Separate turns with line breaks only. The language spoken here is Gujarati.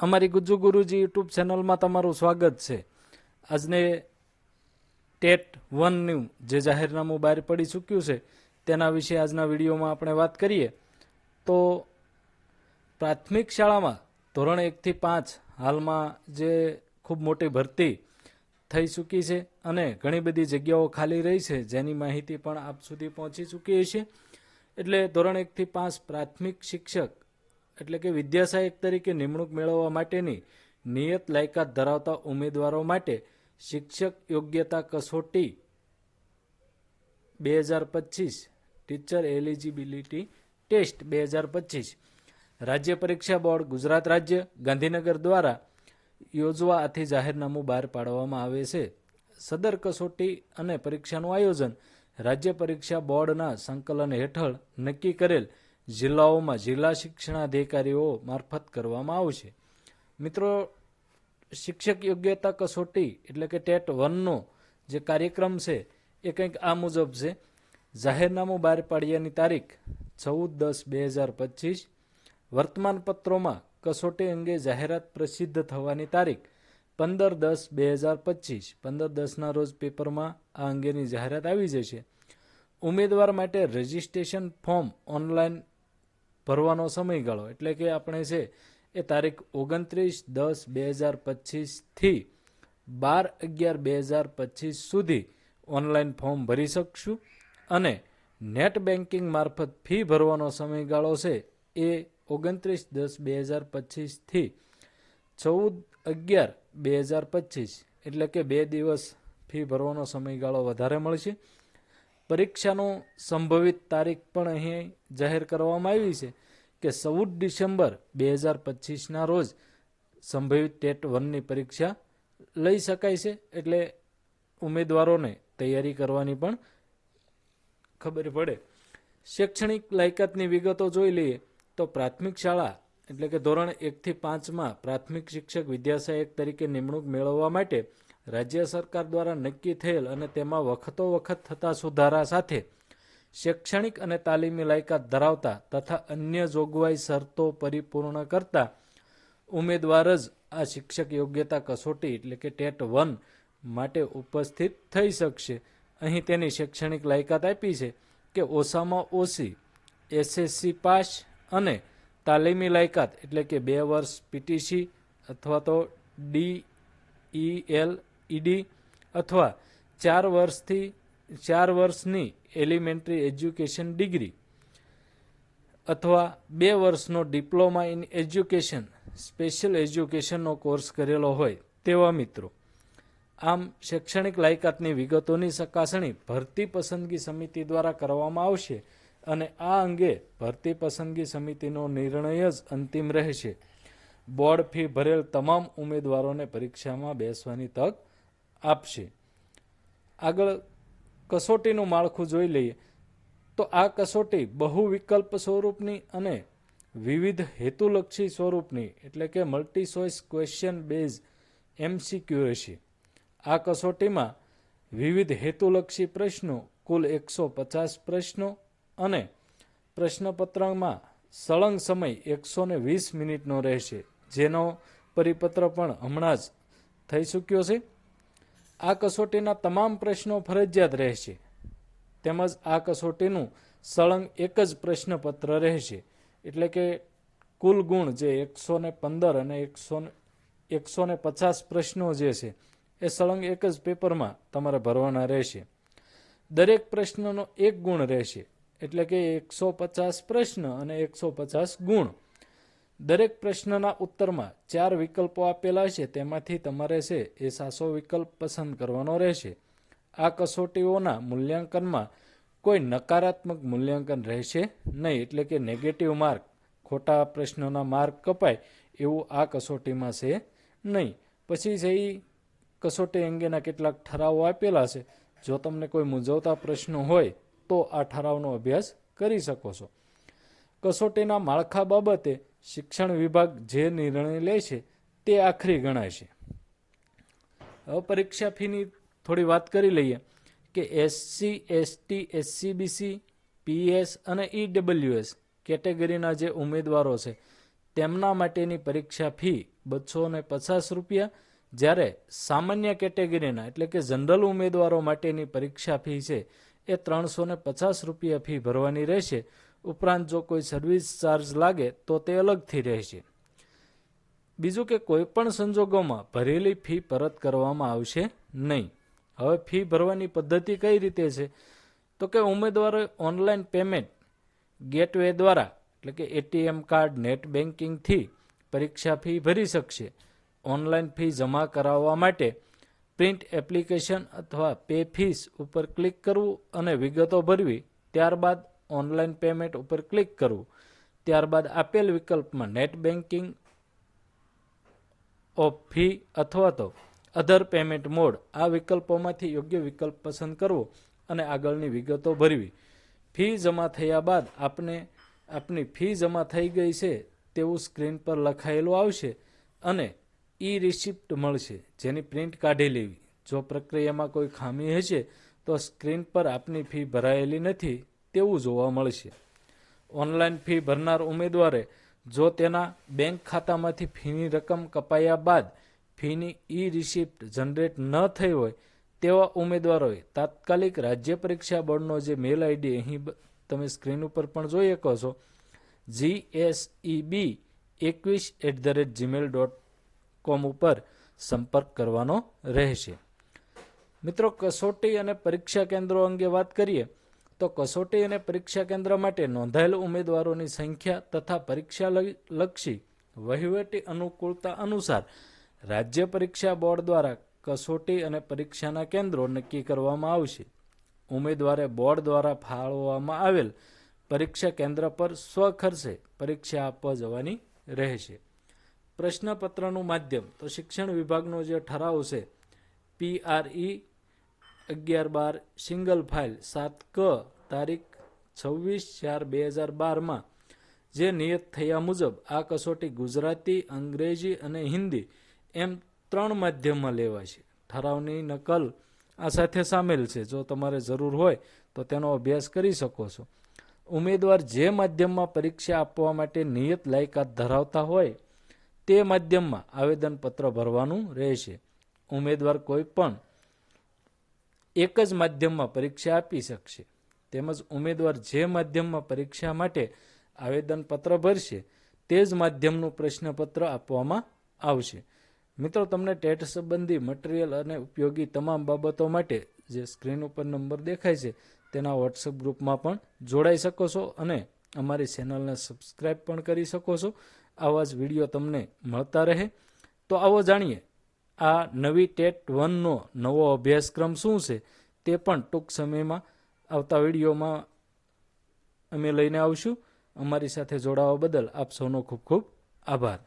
અમારી ગુજ્જુ ગુરુજી યુટ્યુબ ચેનલમાં તમારું સ્વાગત છે. આજને ટેટ વનનું જે જાહેરનામું બહાર પડી ચૂક્યું છે, તેના વિશે આજના વિડીયોમાં આપણે વાત કરીએ. તો પ્રાથમિક શાળામાં ધોરણ એકથી પાંચ હાલમાં જે ખૂબ મોટી ભરતી થઈ ચૂકી છે અને ઘણી બધી જગ્યાઓ ખાલી રહી છે, જેની માહિતી પણ આપ સુધી પહોંચી ચૂકી છે એટલે ધોરણ એકથી પાંચ પ્રાથમિક શિક્ષક એટલે કે વિદ્યાસહાયક તરીકે નિમણૂક મેળવવા માટેની નિયત લાયકાત ધરાવતા ઉમેદવારો માટે શિક્ષક યોગ્યતા કસોટી બે હજાર પચીસ, ટીચર એલિજિબિલિટી ટેસ્ટ બે હજાર પચીસ. રાજ્ય પરીક્ષા બોર્ડ ગુજરાત રાજ્ય, ગાંધીનગર દ્વારા યોજવા આથી જાહેરનામું બહાર પાડવામાં આવે છે. સદર કસોટી અને પરીક્ષાનું આયોજન રાજ્ય પરીક્ષા બોર્ડના સંકલન હેઠળ નક્કી કરેલ જિલ્લાઓમાં જિલ્લા શિક્ષણાધિકારીઓ મારફત કરવામાં આવશે. મિત્રો, શિક્ષક યોગ્યતા કસોટી એટલે કે ટેટ વનનો જે કાર્યક્રમ છે, એ કંઈક આ મુજબ છે. જાહેરનામું બહાર પાડ્યાની તારીખ ચૌદ દસ બે હજાર પચીસ. વર્તમાનપત્રોમાં કસોટી અંગે જાહેરાત પ્રસિદ્ધ થવાની તારીખ પંદર દસ બે હજાર પચીસ. પંદર દસના રોજ પેપરમાં આ અંગેની જાહેરાત આવી જશે. ઉમેદવાર માટે રજિસ્ટ્રેશન ફોર્મ ઓનલાઈન ભરવાનો સમયગાળો. એટલે કે આપણે છે એ તારીખ ઓગણત્રીસ દસ બે હજાર પચીસથી બાર અગિયાર બે હજાર પચીસ સુધી ઓનલાઈન ફોર્મ ભરી શકશું. અને નેટ બેન્કિંગ મારફત ફી ભરવાનો સમયગાળો છે એ ઓગણત્રીસ દસ બે હજાર પચીસથી ચૌદ અગિયાર બે હજાર પચીસ. એટલે કે બે દિવસ ફી ભરવાનો સમયગાળો વધારે મળશે. પરીક્ષાનું સંભવિત તારીખ પણ અહીં જાહેર કરવામાં આવી છે કે ચૌદ ડિસેમ્બર બે હજાર પચીસના રોજ સંભવિત ટેટ વનની પરીક્ષા લઈ શકાય છે એટલે ઉમેદવારોને તૈયારી કરવાની પણ ખબર પડે. શૈક્ષણિક લાયકાતની વિગતો જોઈ લઈએ તો પ્રાથમિક શાળા એટલે કે ધોરણ એકથી પાંચમાં પ્રાથમિક શિક્ષક વિદ્યાસહાયક તરીકે નિમણૂક મેળવવા માટે રાજ્ય સરકાર દ્વારા નક્કી થયેલ અને તેમાં વખતો વખત થતા સુધારા સાથે શૈક્ષણિક અને તાલીમી લાયકાત ધરાવતા તથા અન્ય જોગવાઈ શરતો પરિપૂર્ણ કરતા ઉમેદવાર જ આ શિક્ષક યોગ્યતા કસોટી એટલે કે ટેટ વન માટે ઉપસ્થિત થઈ શકશે. અહીં તેની શૈક્ષણિક લાયકાત આપી છે કે ઓછામાં ઓછી એસએસસી પાસ અને તાલીમી લાયકાત એટલે કે બે વર્ષ પીટીસી અથવા તો ડી ઈ એલ ઈડી અથવા ચાર વર્ષથી, ચાર વર્ષની એલિમેન્ટરી એજ્યુકેશન ડિગ્રી અથવા બે વર્ષનો ડિપ્લોમા ઇન એજ્યુકેશન, સ્પેશિયલ એજ્યુકેશનનો કોર્સ કરેલો હોય તેવા મિત્રો. આમ શૈક્ષણિક લાયકાતની વિગતોની ચકાસણી ભરતી પસંદગી સમિતિ દ્વારા કરવામાં આવશે અને આ અંગે ભરતી પસંદગી સમિતિનો નિર્ણય જ અંતિમ રહેશે. બોર્ડ ફી ભરેલ તમામ ઉમેદવારોને પરીક્ષામાં બેસવાની તક આપશે. આગળ કસોટીનું માળખું જોઈ લઈએ. તો આ કસોટી બહુ વિકલ્પ સ્વરૂપની અને વિવિધ હેતુલક્ષી સ્વરૂપની, એટલે કે multi choice question base MCQ રહેશે. આ કસોટીમાં વિવિધ હેતુલક્ષી પ્રશ્નો, કુલ એકસો પચાસ પ્રશ્નો અને પ્રશ્નપત્રમાં સળંગ સમય એકસો વીસ મિનિટનો રહેશે. જેનો પરિપત્ર પણ હમણાં જ થઈ ચૂક્યો છે. આ કસોટીના તમામ પ્રશ્નો ફરજિયાત રહેશે. તેમજ આ કસોટીનું સળંગ એક જ પ્રશ્નપત્ર રહેશે. એટલે કે કુલ ગુણ જે એકસો ને પંદર અને એકસો એકસો ને પચાસ પ્રશ્નો જે છે, એ સળંગ એક જ પેપરમાં તમારે ભરવાના રહેશે. દરેક પ્રશ્નનો એક ગુણ રહેશે. એટલે કે એકસો પચાસ પ્રશ્ન અને એકસો પચાસ ગુણ. દરેક પ્રશ્નના ઉત્તરમાં ચાર વિકલ્પો આપેલા છે, તેમાંથી તમારે છે એ સાસો વિકલ્પ પસંદ કરવાનો રહેશે. આ કસોટીઓના મૂલ્યાંકનમાં કોઈ નકારાત્મક મૂલ્યાંકન રહેશે નહીં, એટલે કે નેગેટિવ માર્ક ખોટા પ્રશ્નોના માર્ક કપાય એવું આ કસોટીમાં છે નહીં. પછી છે એ કસોટી અંગેના કેટલાક ઠરાવો આપેલા છે. જો તમને કોઈ મૂંઝવતા પ્રશ્નો હોય, તો આ ઠરાવનો અભ્યાસ કરી શકો છો. કસોટીના માળખા બાબતે શિક્ષણ વિભાગ જે નિર્ણય લે છે, તે આખરી ગણાય છે. હવે પરીક્ષા ફીની થોડી વાત કરી લઈએ કે એસસી એસટી એસસીબીસી પીએસ અને ઈડબ્લ્યુએસ કેટેગરીના જે ઉમેદવારો છે, તેમના માટેની પરીક્ષા ફી બસો ને પચાસ રૂપિયા. જ્યારે સામાન્ય કેટેગરીના, એટલે કે જનરલ ઉમેદવારો માટેની પરીક્ષા ફી છે, એ ત્રણસો પચાસ રૂપિયા ફી ભરવાની રહેશે. ઉપરાંત જો કોઈ સર્વિસ ચાર્જ લાગે, તો તે અલગથી રહેશે. બીજું કે કોઈ પણ સંજોગોમાં ભરેલી ફી પરત કરવામાં આવશે નહીં. હવે ફી ભરવાની પદ્ધતિ કઈ રીતે છે? તો કે ઉમેદવારોએ ઓનલાઈન પેમેન્ટ ગેટવે દ્વારા, એટલે કે એટીએમ કાર્ડ નેટ બેન્કિંગથી પરીક્ષા ફી ભરી શકશે. ઓનલાઈન ફી જમા કરાવવા માટે પ્રિન્ટ એપ્લિકેશન અથવા પે ફીસ ઉપર ક્લિક કરવું અને વિગતો ભરવી, ત્યારબાદ ઓનલાઈન પેમેન્ટ ઉપર ક્લિક કરવું ત્યારબાદ આપેલ વિકલ્પમાં નેટ બેન્કિંગ ઓફ ફી અથવા તો અધર પેમેન્ટ મોડ આ વિકલ્પોમાંથી યોગ્ય વિકલ્પ પસંદ કરવો અને આગળની વિગતો ભરવી. ફી જમા થયા બાદ આપને આપની ફી જમા થઈ ગઈ છે તેવું સ્ક્રીન પર લખાયેલું આવશે અને ઈ રિસિપ્ટ મળશે જેની પ્રિન્ટ કાઢી લેવી. જો પ્રક્રિયામાં કોઈ ખામી હશે તો સ્ક્રીન પર આપની ફી ભરાયેલી નથી. તેવું જોવા મળશે. ઓનલાઈન ફી ભરનાર ઉમેદવારે જો તેના બેંક ખાતામાંથી ફીની રકમ કપાયા બાદ ફીની ઈ રિસિપ્ટ જનરેટ ન થઈ હોય, તેવા ઉમેદવારોએ તાત્કાલિક રાજ્ય પરીક્ષા બોર્ડનો જે મેલ આઈડી અહીં તમે સ્ક્રીન ઉપર પણ જોઈ શકો છો, જી એસ ઈ બી એકવીસ at the rate Gmail dot com ઉપર સંપર્ક કરવાનો રહેશે. મિત્રો, કસોટી અને પરીક્ષા કેન્દ્રો અંગે વાત કરીએ તો કસોટી અને પરીક્ષા કેન્દ્ર માટે નોંધાયેલ ઉમેદવારોની સંખ્યા તથા પરીક્ષા લક્ષી વહીવટી અનુકૂળતા અનુસાર રાજ્ય પરીક્ષા બોર્ડ દ્વારા કસોટી અને પરીક્ષાના કેન્દ્રો નક્કી કરવામાં આવશે. ઉમેદવારે બોર્ડ દ્વારા ફાળવવામાં આવેલ પરીક્ષા કેન્દ્ર પર સ્વખર્ચે પરીક્ષા આપવા જવાની રહેશે. પ્રશ્નપત્રનું માધ્યમ તો શિક્ષણ વિભાગનો જે ઠરાવ છે પીઆરઈ અગિયાર બાર સિંગલ ફાઇલ સાત ક તારીખ છવ્વીસ ચાર બે હજાર બારમાં, જે નિયત થયા મુજબ આ કસોટી ગુજરાતી, અંગ્રેજી અને હિન્દી એમ ત્રણ માધ્યમમાં લેવાશે ઠરાવની નકલ આ સાથે સામેલ છે. જો તમારે જરૂર હોય તો તેનો અભ્યાસ કરી શકો છો. ઉમેદવાર જે માધ્યમમાં પરીક્ષા આપવા માટે નિયત લાયકાત ધરાવતા હોય તે માધ્યમમાં આવેદનપત્ર ભરવાનું રહેશે. ઉમેદવાર કોઈ પણ એક જ માધ્યમમાં પરીક્ષા આપી શકશે. તેમજ ઉમેદવાર જે માધ્યમમાં પરીક્ષા માટે આવેદનપત્ર ભરશે, તે જ માધ્યમનું પ્રશ્નપત્ર આપવામાં આવશે. મિત્રો, તમને ટેટ સંબંધી મટીરિયલ અને ઉપયોગી તમામ બાબતો માટે જે સ્ક્રીન ઉપર નંબર દેખાય છે, તેના વોટ્સઅપ ગ્રુપમાં પણ જોડાઈ શકો છો અને અમારી ચેનલને સબસ્ક્રાઈબ પણ કરી શકો છો. આવા જ વીડિયો તમને મળતા રહે. તો આવો જાણીએ આ નવી ટેટ વનનો નવો અભ્યાસક્રમ શું છે તે પણ ટૂંક સમયમાં આવતા વિડીયોમાં અમે લઈને આવશું. અમારી સાથે જોડાવા બદલ આપ સૌનો ખૂબ ખૂબ આભાર.